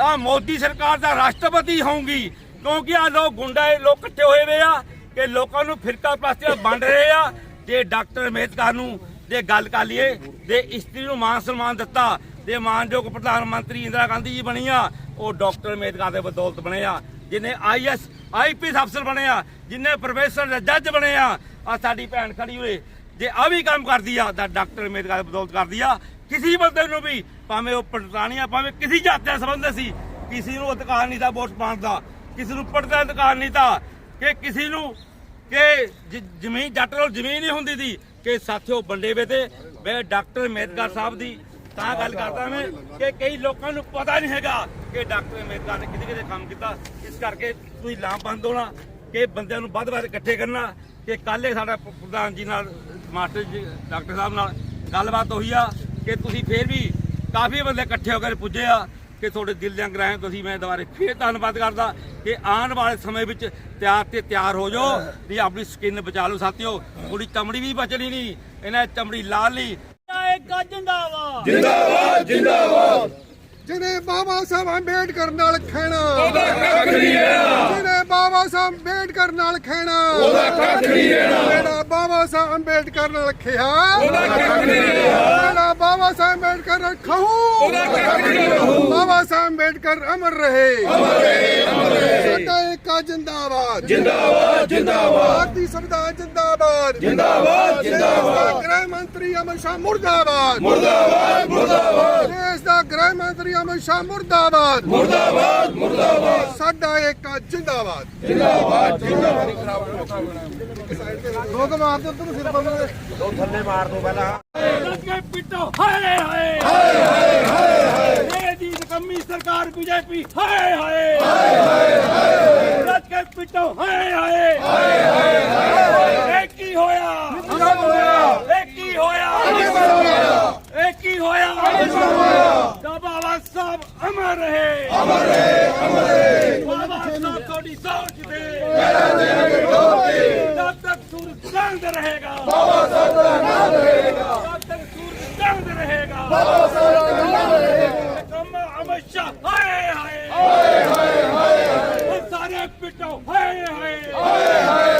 ਆ ਮੋਦੀ ਸਰਕਾਰ ਦਾ ਰਾਸ਼ਟਰਪਤੀ ਹੋਊਗੀ। ਕਿਉਂਕਿ ਆ ਲੋਕ ਗੁੰਡਾ ਲੋਕ ਇਕੱਠੇ ਹੋਏ ਹੋਏ ਆ ਕਿ ਲੋਕਾਂ ਨੂੰ ਫਿਰਕਾ ਪ੍ਰਸਤੀਆਂ ਵੰਡ ਰਹੇ ਆ। ਜੇ ਡਾਕਟਰ ਅੰਬੇਦਕਰ ਨੂੰ ਜੇ ਗੱਲ ਕਰ ਲਈਏ ਦੇ ਇਸਤਰੀ ਨੂੰ ਮਾਨ ਸਨਮਾਨ ਦਿੱਤਾ ਤੇ ਮਾਨਯੋਗ ਪ੍ਰਧਾਨ ਮੰਤਰੀ ਇੰਦਰਾ ਗਾਂਧੀ ਜੀ ਬਣੀ ਆ, ਉਹ ਡਾਕਟਰ ਅੰਬੇਦਕਰ ਦੇ ਬਦੌਲਤ ਬਣੇ ਆ। ਜਿਹਨੇ ਆਈਐਸ ਆਈਪੀਐਸ ਅਫਸਰ ਬਣੇ ਆ ਜਿਹਨੇ ਪ੍ਰੋਫੈਸਰ ਜੱਜ ਬਣੇ ਆ ਆ ਸਾਡੀ ਭੈਣ ਖੜੀ ਹੋਏ। ਜੇ ਆ ਵੀ ਕੰਮ ਕਰਦੀ ਆ, ਤਾਂ ਡਾਕਟਰ ਅੰਬੇਦਕਰ ਬਦੌਲਤ ਕਰਦੀ ਆ। ਕਿਸੇ ਬੰਦੇ ਨੂੰ ਵੀ, ਭਾਵੇਂ ਉਹ ਪਟਰਾਣੀਆਂ ਭਾਵੇਂ ਕਿਸੇ ਜਾਤ ਨਾਲ ਸੰਬੰਧ ਸੀ, ਕਿਸੇ ਨੂੰ ਅਧਿਕਾਰ ਨਹੀਂ ਦਾ ਵੋਟ ਪਾਉਣ ਦਾ, ਕਿਸੇ ਨੂੰ ਪੜਦਾ ਅਧਿਕਾਰ ਨਹੀਂ ਤਾਂ ਕਿ ਕਿਸੇ ਨੂੰ ਕਿ ਜ਼ਮੀਨ ਜੱਟ ਕੋਲ ਜ਼ਮੀਨ ਹੀ ਹੁੰਦੀ ਸੀ, ਕਿ ਸਾਥੀਓ ਵੰਡੇ ਵੇ ਤੇ, ਮੈਂ ਡਾਕਟਰ ਅੰਬੇਦਕਰ ਸਾਹਿਬ ਦੀ ਤਾਂ ਗੱਲ ਕਰਦਾ ਮੈਂ ਕਿ ਕਈ ਲੋਕਾਂ ਨੂੰ ਪਤਾ ਨਹੀਂ ਹੈਗਾ ਕਿ ਡਾਕਟਰ ਅੰਬੇਦਕਰ ਨੇ ਕਿਤੇ ਕਿਤੇ ਕੰਮ ਕੀਤਾ। ਇਸ ਕਰਕੇ ਤੁਸੀਂ ਲਾਮਬੰਦ ਹੋਣਾ, ਕਿ ਬੰਦਿਆਂ ਨੂੰ ਵੱਧ ਵੱਧ ਇਕੱਠੇ ਕਰਨਾ, ਕਿ ਕੱਲ੍ਹ ਸਾਡਾ ਪ੍ਰਧਾਨ ਜੀ ਨਾਲ ਮਾਸਟਰ ਜੀ ਡਾਕਟਰ ਸਾਹਿਬ ਨਾਲ ਗੱਲਬਾਤ ਹੋਈ ਆ ਕਿ ਤੁਸੀਂ ਫੇਰ ਵੀ ਕਾਫੀ ਬੰਦੇ ਇਕੱਠੇ ਹੋ ਕੇ ਪੁੱਜੇ ਆ ਕਿ ਤੁਹਾਡੇ ਦਿਲ ਦੇ ਅੰਗਰਾਹਾਂ ਤੁਸੀਂ ਮੈਂ ਦੁਬਾਰੇ ਫੇਰ ਧੰਨਵਾਦ ਕਰਦਾ ਕਿ ਆਉਣ ਵਾਲੇ ਸਮੇਂ ਵਿੱਚ ਤਿਆਰ ਤੇ ਤਿਆਰ ਹੋ ਜਾਓ ਵੀ ਆਪਣੀ ਸਕਿਨ ਬਚਾ ਲਓ ਸਾਥੀਓ। ਥੋੜੀ ਚਮੜੀ ਵੀ ਬਚਣੀ ਨਹੀਂ ਇਹਨਾਂ ਚਮੜੀ ਲਾਲ ਨਹੀਂ। ਇੱਕ ਜਿੰਦਾਬਾਦ। ਜਿਹਨੇ ਬਾਬਾ ਸਾਹਿਬ ਅੰਬੇਡਕਰ ਨਾਲ ਖਹਿਣਾ ਉਹਦਾ ਕੱਖ ਨਹੀਂ ਹੈ ਜਿਹਨੇ ਬਾਬਾ ਸਾਹਿਬ ਅੰਬੇਡਕਰ ਨਾਲ ਖਹਿਣਾ ਉਹਦਾ ਕੱਖ ਨਹੀਂ ਹੈ ਜਿਹੜਾ ਬਾਬਾ ਸਾਹਿਬ ਅੰਬੇਡਕਰ ਨਾਲ ਖਿਆ ਉਹਦਾ ਕੱਖ ਨਹੀਂ ਹੈ ਜਿਹੜਾ ਬਾਬਾ ਸਾਹਿਬ ਅੰਬੇਡਕਰ ਨਾਲ ਖਾਊ ਉਹਦਾ ਕੱਖ ਨਹੀਂ ਰਹੂ। ਬਾਬਾ ਸਾਹਿਬ ਅੰਬੇਡਕਰ ਅਮਰ ਰਹੇ। ਅਮਰ ਰਹੇ ਅਮਰ ਰਹੇ। ਸਾਡਾ ਏਕਾ ਜਿੰਦਾਬਾਦ। ਜਿੰਦਾਬਾਦ ਜਿੰਦਾਬਾਦ। ਭਾਰਤੀ ਸੰਵਿਧਾਨ ਜਿੰਦਾਬਾਦ। ਜਿੰਦਾਬਾਦ ਜਿੰਦਾਬਾਦ। ਗ੍ਰਹਿ ਮੰਤਰੀ ਅਮਰ ਸ਼ਾਹ ਮੁਰਦਾਬਾਦ। ਦੇਸ਼ ਦਾ ਗ੍ਰਹਿ ਮੰਤਰੀ ਅਮਿਤ ਸ਼ਾਹ ਮੁਰਦਾਬਾਦ। ਮੁਰਦਾਬਾਦ ਮੁਰਦਾਬਾਦ। ਸਾਡਾ ਇੱਕ ਜਿੰਦਾਬਾਦ। ਜਿੰਦਾਬਾਦ ਜਿੰਦਾਬਾਦ। ਲੋਕ ਮਾਰ ਦੋ ਤੈਨੂੰ ਸਿਰ ਬੰਨ੍ਹ। ਲੱਗੇ ਪਿੱਟੋ ਹਾਏ ਹਾਏ। ਹਾਏ ਹਾਏ ਹਾਏ ਇਹ ਦੀ ਨਕਮੀ ਸਰਕਾਰ ਬੀਜੇਪੀ ਹਾਏ ਹਾਏ। ਹਾਏ ਹਾਏ ਰੱਜ ਕੇ ਪਿੱਟੋ ਹਾਏ ਹਾਏ। ਹਾਏ ਹਾਏ ਇਹ ਕੀ ਹੋਇਆ? ਇਹ ਕੀ ਹੋਇਆ? ਇਹ ਕੀ ਹੋਇਆ? ਬਾਬਾ ਸਾਹਿਬ ਅਮਰ ਰਹੇ। ਅਮਰ ਰਹੇ ਅਮਰ ਰਹੇ। ਬਾਬਾ ਸਾਹਿਬ ਤੁਹਾਡੀ ਸੋਚ ਤੇ। ਮੇਰਾ ਦੇਣਗੇ ਡੋਬੇ ਜਦ ਤੱਕ ਸੂਰਜ ਚੰਦ ਰਹੇਗਾ। ਬਾਬਾ ਸਾਹਿਬ ਦਾ ਨਾਮ ਰਹੇਗਾ। ਜਦ ਤੱਕ ਸੂਰਜ ਚੰਦ ਰਹੇਗਾ। ਬਾਬਾ ਸਾਹਿਬ ਦਾ ਨਾਮ ਰਹੇਗਾ। ਕੰਮ ਅਮਸ਼ਾ ਹਾਏ ਹਾਏ। ਹਾਏ ਹਾਏ ਹਾਏ ਸਾਰੇ ਪਿੱਟੋ ਹਾਏ ਹਾਏ। ਹਾਏ ਹਾਏ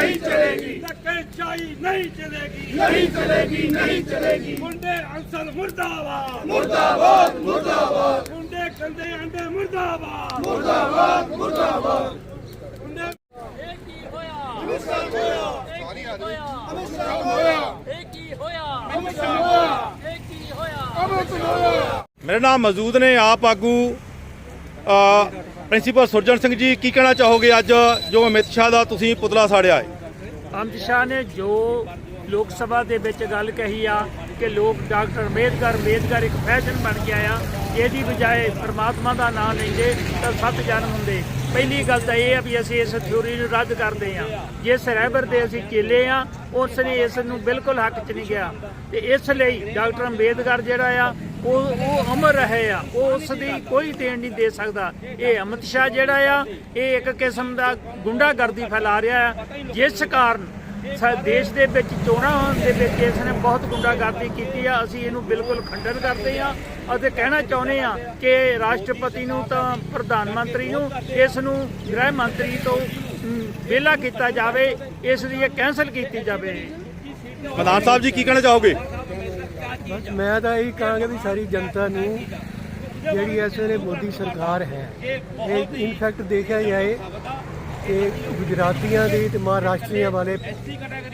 ਲੜਾਈ ਨਹੀਂ ਚਲੇਗੀ। ਨਹੀਂ ਚਲੇਗੀ ਨਹੀਂ ਚਲੇਗੀ। ਮੁੰਡੇ ਅੰਸਲ ਮੁਰਦਾਬਾਦ। ਮੁਰਦਾਬਾਦ ਮੁਰਦਾਬਾਦ। ਮੁੰਡੇ ਕੰਦੇ ਅੰਡੇ ਮੁਰਦਾਬਾਦ। ਮੁਰਦਾਬਾਦ ਮੁਰਦਾਬਾਦ। ਮੁੰਡੇ ਮੇਰੇ ਨਾਲ ਮੌਜੂਦ ਨੇ ਆਪ ਆਗੂ ਪ੍ਰਿੰਸੀਪਲ ਸੁਰਜਨ ਸਿੰਘ ਜੀ, ਕੀ ਕਹਿਣਾ ਚਾਹੋਗੇ ਅੱਜ ਜੋ ਅਮਿਤ ਸ਼ਾਹ ਦਾ ਤੁਸੀਂ ਪੁਤਲਾ ਸਾੜਿਆ ਹੈ? ਅਮਿਤ ਸ਼ਾਹ ਨੇ ਜੋ ਲੋਕ ਸਭਾ ਦੇ ਵਿੱਚ ਗੱਲ ਕਹੀ ਆ ਕਿ ਲੋਕ ਡਾਕਟਰ ਅੰਬੇਦਕਰ ਅੰਬੇਦਕਰ ਇੱਕ ਫੈਸ਼ਨ ਬਣ ਗਿਆ ਆ ਇਹਦੀ ਬਜਾਏ ਪਰਮਾਤਮਾ ਦਾ ਨਾਮ ਲੈਂਦੇ ਤਾਂ ਸੱਤ ਜਨਮ ਹੁੰਦੇ। ਪਹਿਲੀ ਗੱਲ ਤਾਂ ਇਹ ਆ ਵੀ ਅਸੀਂ ਇਸ ਥਿਊਰੀ ਨੂੰ ਰੱਦ ਕਰਦੇ ਆ। ਜਿਸ ਰਹਿਬਰ ਦੇ ਅਸੀਂ ਚੇਲੇ ਆ ਉਸ ਨੇ ਇਸ ਨੂੰ ਬਿਲਕੁਲ ਹੱਕ 'ਚ ਨਹੀਂ ਗਿਆ। ਤੇ ਇਸ ਲਈ ਡਾਕਟਰ ਅੰਬੇਦਕਰ ਜਿਹੜਾ ਆ ਉਹ ਉਹ ਅਮਰ ਰਹੇ ਆ, ਉਹ ਉਸ ਦੀ ਕੋਈ ਦੇਣ ਨਹੀਂ ਦੇ ਸਕਦਾ। ਇਹ ਅਮਿਤ ਸ਼ਾਹ ਜਿਹੜਾ ਆ, ਇਹ ਇੱਕ ਕਿਸਮ ਦਾ ਗੁੰਡਾਗਰਦੀ ਫੈਲਾ ਰਿਹਾ ਆ, ਜਿਸ ਕਾਰਨ ਦੇਸ਼ ਦੇ ਵਿੱਚ ਚੋਣਾਂ ਦੇ ਵਿੱਚ ਇਸ ਨੇ ਬਹੁਤ ਗੁੰਡਾਗਰਦੀ ਕੀਤੀ ਆ। ਅਸੀਂ ਇਹਨੂੰ ਬਿਲਕੁਲ ਖੰਡਨ ਕਰਦੇ ਆ ਅਤੇ ਕਹਿਣਾ ਚਾਹੁੰਦੇ ਆ ਕਿ ਰਾਸ਼ਟਰਪਤੀ ਨੂੰ ਤਾਂ ਪ੍ਰਧਾਨ ਮੰਤਰੀ ਨੂੰ, ਇਸ ਨੂੰ ਗ੍ਰਹਿ ਮੰਤਰੀ ਤੋਂ ਵਿਹਲਾ ਕੀਤਾ ਜਾਵੇ, ਇਸ ਦੀ ਇਹ ਕੈਂਸਲ ਕੀਤੀ ਜਾਵੇ। ਪ੍ਰਧਾਨ ਸਾਹਿਬ ਜੀ, ਕੀ ਕਹਿਣਾ ਚਾਹੋਗੇ? ਬਸ ਮੈਂ ਤਾਂ ਇਹੀ ਕਹਾਂਗਾ ਵੀ ਸਾਰੀ ਜਨਤਾ ਨੂੰ ਜਿਹੜੀ ਇਸ ਵੇਲੇ ਮੋਦੀ ਸਰਕਾਰ ਹੈ, ਇਹ ਇਨਫੈਕਟ ਦੇਖਿਆ ਜਾਏ ਕਿ ਗੁਜਰਾਤੀਆਂ ਦੇ ਤੇ ਮਹਾਰਾਸ਼ਟਰੀਆਂ ਵਾਲੇ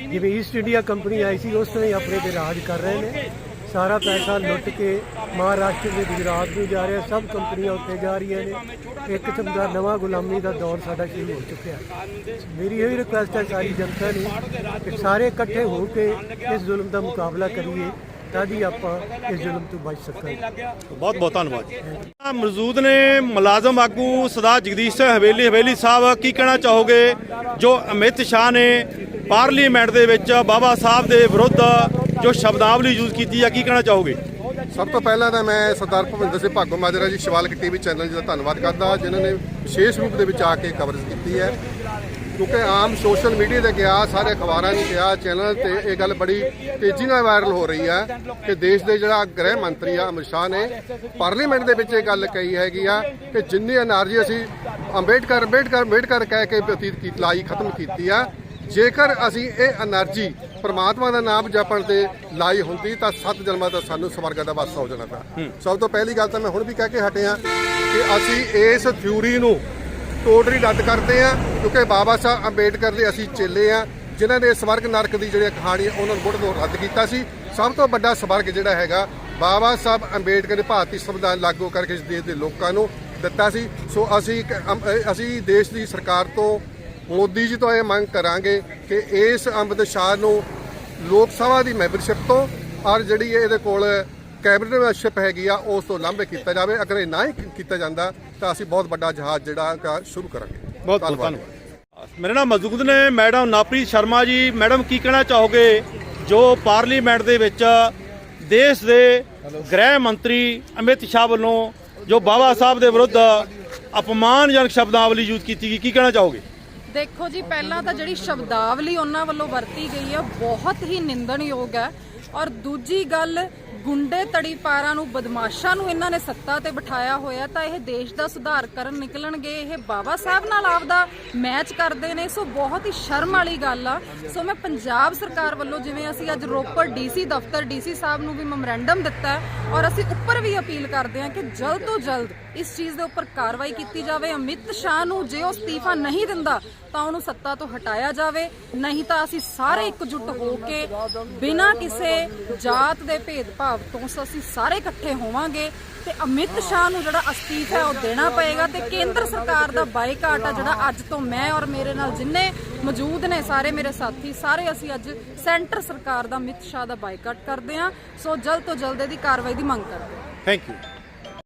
ਜਿਵੇਂ ਈਸਟ ਇੰਡੀਆ ਕੰਪਨੀ ਆਈ ਸੀ, ਉਸ ਤਰ੍ਹਾਂ ਹੀ ਆਪਣੇ ਤੇ ਰਾਜ ਕਰ ਰਹੇ ਨੇ। ਸਾਰਾ ਪੈਸਾ ਲੁੱਟ ਕੇ ਮਹਾਰਾਸ਼ਟਰ ਦੇ ਗੁਜਰਾਤ ਨੂੰ ਜਾ ਰਿਹਾ, ਸਭ ਕੰਪਨੀਆਂ ਉੱਥੇ ਜਾ ਰਹੀਆਂ ਨੇ। ਇੱਕ ਕਿਸਮ ਦਾ ਨਵਾਂ ਗੁਲਾਮੀ ਦਾ ਦੌਰ ਸਾਡਾ ਸ਼ੁਰੂ ਹੋ ਚੁੱਕਿਆ ਮੇਰੀ ਇਹ ਰਿਕੁਐਸਟ ਹੈ ਸਾਰੀ ਜਨਤਾ ਨੂੰ ਕਿ ਸਾਰੇ ਇਕੱਠੇ ਹੋ ਕੇ ਇਸ ਜ਼ੁਲਮ ਦਾ ਮੁਕਾਬਲਾ ਕਰੀਏ। ਤਦ ਹੀ ਆਪਾਂ ਇਸ ਜ਼ੁਲਮ ਤੋਂ ਬਚ ਸਕਾਂਗੇ। ਬਹੁਤ ਬਹੁਤ ਧੰਨਵਾਦ ਜੀ। ਮੌਜੂਦ ਨੇ ਮੁਲਾਜ਼ਮ ਆਗੂ ਸਰਦਾਰ ਜਗਦੀਸ਼ ਸਿੰਘ ਹਵੇਲੀ ਹਵੇਲੀ ਸਾਹਿਬ ਕੀ ਕਹਿਣਾ ਚਾਹੋਗੇ? ਜੋ ਅਮਿਤ ਸ਼ਾਹ ਨੇ ਪਾਰਲੀਮੈਂਟ ਦੇ ਵਿੱਚ ਬਾਬਾ ਸਾਹਿਬ ਦੇ ਵਿਰੁੱਧ ਜੋ ਸ਼ਬਦਾਵਲੀ ਯੂਜ਼ ਕੀਤੀ ਆ ਕੀ ਕਹਿਣਾ ਚਾਹੋਗੇ? ਸਭ ਤੋਂ ਪਹਿਲਾਂ ਤਾਂ ਮੈਂ ਸਰਦਾਰ ਭੁਪਿੰਦਰ ਸਿੰਘ ਭਾਗੋ ਮਾਜਰਾ ਜੀ ਸ਼ਿਵਾਲਕ ਟੀਵੀ ਚੈਨਲ ਜੀ ਦਾ ਧੰਨਵਾਦ ਕਰਦਾ ਜਿਨ੍ਹਾਂ ਨੇ ਵਿਸ਼ੇਸ਼ ਰੂਪ ਦੇ ਵਿੱਚ ਆ ਕੇ ਕਵਰੇਜ ਕੀਤੀ ਹੈ। ਕਿਉਂਕਿ ਆਮ ਸੋਸ਼ਲ ਮੀਡੀਆ ਤੇ ਗਿਆ ਸਾਰੇ ਅਖਬਾਰਾਂ ਨੇ ਗਿਆ ਚੈਨਲ ਤੇ ਇਹ ਗੱਲ ਬੜੀ ਤੇਜ਼ੀ ਨਾਲ ਵਾਇਰਲ ਹੋ ਰਹੀ ਹੈ ਕਿ ਦੇਸ਼ ਦੇ ਜਿਹੜਾ ਗ੍ਰਹਿ ਮੰਤਰੀ ਆ ਅਮਿਤ ਸ਼ਾਹ ਨੇ ਪਾਰਲੀਮੈਂਟ ਦੇ ਵਿੱਚ ਇਹ ਗੱਲ ਕਹੀ ਹੈਗੀ ਆ ਕਿ ਜਿੰਨੀ ਐਨਰਜੀ ਅਸੀਂ ਅੰਬੇਡਕਰ ਅੰਬੇਡਕਰ ਅੰਬੇਡਕਰ ਕਹਿ ਕੇ ਬਤੀਤ ਕੀਤੀ ਲਾਈ ਖਤਮ ਕੀਤੀ ਆ ਜੇਕਰ ਅਸੀਂ ਇਹ એનર્ਜੀ ਪਰਮਾਤਮਾ ਦਾ ਨਾਮ ਜਪਣ ਤੇ ਲਾਈ ਹੁੰਦੀ ਤਾਂ ਸੱਤ ਜਨਮਾਂ ਦਾ ਸਾਨੂੰ ਸਵਰਗ ਦਾ ਵਾਸਾ ਹੋ ਜਾਣਾ ਤਾਂ ਸਭ ਤੋਂ ਪਹਿਲੀ ਗੱਲ ਤਾਂ ਮੈਂ ਹੁਣ ਵੀ ਕਹਿ ਕੇ ਹਟਿਆ ਕਿ ਅਸੀਂ ਇਸ ਥਿਊਰੀ ਨੂੰ ਟੋਟਲੀ ਰੱਦ ਕਰਦੇ ਆ, ਕਿਉਂਕਿ ਬਾਬਾ ਸਾਹਿਬ ਅੰਬੇਡਕਰ ਦੇ ਅਸੀਂ ਚੇਲੇ ਆ, ਜਿਨ੍ਹਾਂ ਨੇ ਸਵਰਗ ਨਰਕ ਦੀ ਜਿਹੜੀ ਕਹਾਣੀ ਉਹਨਾਂ ਨੂੰ ਮੁੱਢ ਤੋਂ ਰੱਦ ਕੀਤਾ ਸੀ। ਸਭ ਤੋਂ ਵੱਡਾ ਸਵਰਗ ਜਿਹੜਾ ਹੈਗਾ, ਬਾਬਾ ਸਾਹਿਬ ਅੰਬੇਡਕਰ ਨੇ ਭਾਰਤੀ ਸੰਵਿਧਾਨ ਲਾਗੂ ਕਰਕੇ ਇਸ ਦੇਸ਼ ਦੇ ਲੋਕਾਂ ਨੂੰ ਦਿੱਤਾ ਸੀ। ਸੋ ਅਸੀਂ ਅਸੀਂ ਦੇਸ਼ ਦੀ ਸਰਕਾਰ ਤੋਂ, ਮੋਦੀ ਜੀ ਤੋਂ ਇਹ ਮੰਗ ਕਰਾਂਗੇ ਕਿ ਇਸ ਅੰਮ੍ਰਿਤ ਸ਼ਾਹ ਨੂੰ ਲੋਕ ਸਭਾ ਦੀ ਮੈਂਬਰਸ਼ਿਪ ਤੋਂ, ਔਰ ਜਿਹੜੀ ਇਹਦੇ ਕੋਲ ਕੈਬਨਿਟ ਮੈਂਬਰਸ਼ਿਪ ਹੈਗੀ ਆ ਉਸ ਤੋਂ ਲਾਂਭੇ ਕੀਤਾ ਜਾਵੇ। ਅਗਰ ਇਹ ਨਾ ਹੀ ਕੀਤਾ ਜਾਂਦਾ ਤਾਂ ਅਸੀਂ ਬਹੁਤ ਵੱਡਾ ਜਹਾਜ਼ ਜਿਹੜਾ ਹੈਗਾ ਸ਼ੁਰੂ ਕਰਾਂਗੇ। ਬਹੁਤ ਬਹੁਤ ਧੰਨਵਾਦ। ਮੇਰੇ ਨਾਲ ਮੌਜੂਦ ਨੇ ਮੈਡਮ ਨਾਪ੍ਰੀਤ ਸ਼ਰਮਾ ਜੀ। ਮੈਡਮ ਕੀ ਕਹਿਣਾ ਚਾਹੋਗੇ? ਜੋ ਪਾਰਲੀਮੈਂਟ ਦੇ ਵਿੱਚ ਦੇਸ਼ ਦੇ ਗ੍ਰਹਿ ਮੰਤਰੀ ਅਮਿਤ ਸ਼ਾਹ ਵੱਲੋਂ ਜੋ ਬਾਬਾ ਸਾਹਿਬ ਦੇ ਵਿਰੁੱਧ ਅਪਮਾਨਜਨਕ ਸ਼ਬਦਾਵਲੀ ਯੂਜ਼ ਕੀਤੀ ਗਈ ਕੀ ਕਹਿਣਾ ਚਾਹੋਗੇ? ਦੇਖੋ ਜੀ ਪਹਿਲਾਂ ਤਾਂ ਜਿਹੜੀ ਸ਼ਬਦਾਵਲੀ ਉਹਨਾਂ ਵੱਲੋਂ ਵਰਤੀ ਗਈ ਹੈ ਬਹੁਤ ਹੀ ਨਿੰਦਣਯੋਗ ਹੈ। ਔਰ ਦੂਜੀ ਗੱਲ ਗੁੰਡੇ ਤੜੀਪਾਰਾਂ ਨੂੰ, ਬਦਮਾਸ਼ਾਂ ਨੂੰ ਇਹਨਾਂ ਨੇ ਸੱਤਾ ਤੇ ਬਿਠਾਇਆ ਹੋਇਆ ਤਾਂ ਇਹ ਦੇਸ਼ ਦਾ ਸੁਧਾਰ ਕਰਨ ਨਿਕਲਣਗੇ। ਇਹ ਬਾਬਾ ਸਾਹਿਬ ਨਾਲ ਆਪਦਾ ਮੈਚ ਕਰਦੇ ਨੇ, ਸੋ ਬਹੁਤ ਹੀ ਸ਼ਰਮ ਵਾਲੀ ਗੱਲ ਆ। ਸੋ ਮੈਂ ਪੰਜਾਬ ਸਰਕਾਰ ਵੱਲੋਂ ਜਿਵੇਂ ਅਸੀਂ ਅੱਜ ਰੋਪੜ ਡੀਸੀ ਦਫ਼ਤਰ, ਡੀਸੀ ਸਾਹਿਬ ਨੂੰ ਵੀ ਮੈਮੋਰੈਂਡਮ ਦਿੱਤਾ ਔਰ ਅਸੀਂ ਉੱਪਰ ਵੀ ਅਪੀਲ ਕਰਦੇ ਹਾਂ ਕਿ ਜਲਦ ਤੋਂ ਜਲਦ ਇਸ ਚੀਜ਼ ਦੇ ਉੱਪਰ ਕਾਰਵਾਈ ਕੀਤੀ ਜਾਵੇ। ਅਮਿਤ ਸ਼ਾਹ ਨੂੰ ਜੇ ਉਹ ਅਸਤੀਫਾ ਨਹੀਂ ਦਿੰਦਾ, ਤਾਂ ਉਹਨੂੰ ਸੱਤਾ ਤੋਂ ਹਟਾਇਆ ਜਾਵੇ। ਨਹੀਂ ਤਾਂ ਅਸੀਂ ਸਾਰੇ ਇਕਜੁੱਟ ਹੋ ਕੇ ਬਿਨਾਂ ਕਿਸੇ ਜਾਤ ਦੇ ਭੇਦਭਾਵ ਤੋਂ ਅਸੀਂ ਸਾਰੇ ਇਕੱਠੇ ਹੋਵਾਂਗੇ ਤੇ ਅਮਿਤ ਸ਼ਾਹ ਨੂੰ ਜਿਹੜਾ ਅਸਤੀਫਾ ਉਹ ਦੇਣਾ ਪਏਗਾ ਤੇ ਕੇਂਦਰ ਸਰਕਾਰ ਦਾ ਬਾਈਕਾਟ ਆ ਜਿਹੜਾ ਅੱਜ ਤੋਂ ਮੈਂ ਔਰ ਮੇਰੇ ਨਾਲ ਜਿੰਨੇ ਮੌਜੂਦ ਨੇ ਸਾਰੇ ਮੇਰੇ ਸਾਥੀ, ਸਾਰੇ ਅਸੀਂ ਅੱਜ ਸੈਂਟਰ ਸਰਕਾਰ ਦਾ ਅਮਿਤ ਸ਼ਾਹ ਦਾ ਬਾਈਕਾਟ ਕਰਦੇ ਹਾਂ। ਸੋ ਜਲਦ ਤੋਂ ਜਲਦ ਇਹਦੀ ਕਾਰਵਾਈ ਦੀ ਮੰਗ ਕਰਦੇ ਹਾਂ। Thank you